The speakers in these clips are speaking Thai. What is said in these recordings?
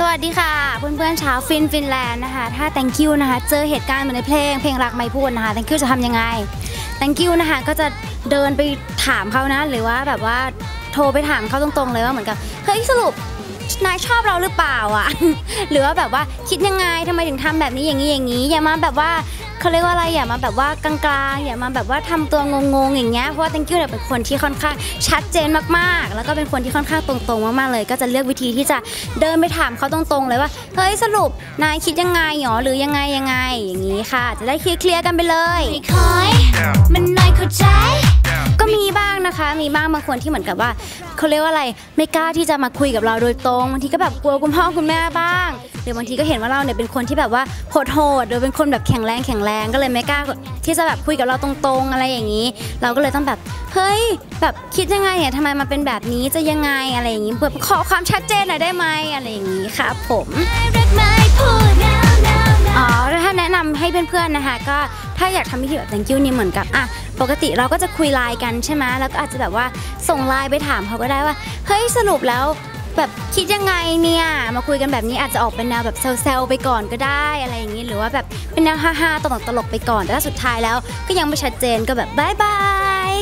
สวัสดีค่ะ เพื่อนๆชาวฟินฟินแลนด์นะคะ ถ้า thank you นะคะ เจอเหตุการณ์เหมือนในเพลง เพลงรักไม่พูดนะคะ thank you จะทำยังไง thank you นะคะ ก็จะเดินไปถามเขานะ หรือว่าแบบว่าโทรไปถามเขาตรงๆเลยว่าเหมือนกับ เฮ้ยสรุปนายชอบเราหรือเปล่าอะ หรือว่าแบบว่าคิดยังไงทำไมถึงทำแบบนี้อย่างนี้อย่างนี้ อย่ามาแบบว่า เขาเรียกว่าอะไรอย่ามาแบบว่ากลางๆอย่ามาแบบว่าทำตัวงงๆอย่างเงี้ยเพราะว่า thank you เนี่ยเป็นคนที่ค่อนข้างชัดเจนมากๆ แล้วก็เป็นคนที่ค่อนข้างตรงๆมากๆเลย ก็จะเลือกวิธีที่จะเดินไปถามเขาตรงๆเลยว่าเฮ้ยสรุปนายคิดยังไงหรอหรือยังไงยังไง อย่างนี้ค่ะ จะได้เคลียร์ๆกันไปเลยไม่คอยมันน้อยเข้าใจก็มีบ้างนะคะ มีบ้างบางคนที่เหมือนกับว่า เขาเรียกว่าอะไรไม่กล้าที่จะมาคุยกับเราโดยตรงบางทีก็แบบกลัวคุณพ่อคุณแม่บ้างหรือบางทีก็เห็นว่าเราเนี่ยเป็นคนที่แบบว่าโหดๆหรือเป็นคนแบบแข็งแรงแข็งแรงก็เลยไม่กล้าที่จะแบบคุยกับเราตรงๆ อะไรอย่างนี้ เราก็เลยต้องแบบเฮ้ยแบบคิดยังไงเนี่ยทำไมมาเป็นแบบนี้จะยังไงอะไรอย่างนี้แบบขอความชัดเจนหน่อยได้ไหมอะไรอย่างนี้ครับผม นๆนะคะก็ถ้าอยากทำวิธีแบบ thank you นี่เหมือนกับอะปกติเราก็จะคุยไลน์กันใช่ไหมแล้วก็อาจจะแบบว่าส่งไลน์ไปถามเขาก็ได้ว่าเฮ้ยสรุปแล้วแบบคิดยังไงเนี่ยมาคุยกันแบบนี้อาจจะออกเป็นแนวแบบเซลล์ไปก่อนก็ได้อะไรอย่างนี้หรือว่าแบบเป็นแนวฮาๆตลกตลกๆไปก่อนแต่ถ้าสุดท้ายแล้วก็ยังไม่ชัดเจนก็แบบบายบาย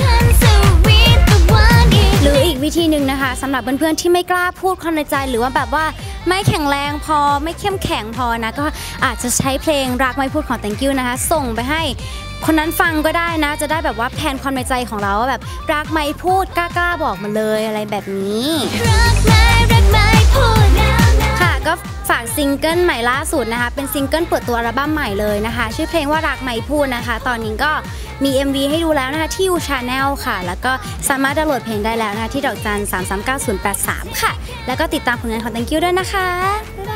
คันสวีท the one in หรืออีกวิธีหนึ่งนะคะสำหรับเพื่อนๆที่ไม่กล้าพูดความในใจหรือว่าแบบว่า ไม่แข็งแรงพอไม่เข้มแข็งพอนะ ก็อาจจะใช้เพลงรักไม่พูดของ thank you นะคะ ส่งไปให้คนนั้นฟังก็ได้นะ จะได้แบบว่าแทนความในใจของเราว่าแบบรักไม่พูดกล้าๆบอกมาเลยอะไรแบบนี้ รักไม่รักไม่พูด now now ค่ะก็ฝากซิงเกิลใหม่ล่าสุดนะคะ เป็นซิงเกิลเปิดตัวอัลบั้มใหม่เลยนะคะ ชื่อเพลงว่ารักไม่พูดนะคะ ตอนนี้ก็ มี MV ให้ดูแล้วนะคะที่ You Channel ค่ะ แล้วก็สามารถดาวน์โหลดเพลงได้แล้วนะคะที่ดอกจัน339 083 ค่ะ แล้วก็ติดตามผลงานของ Thank you ด้วยนะคะบ๊ายบาย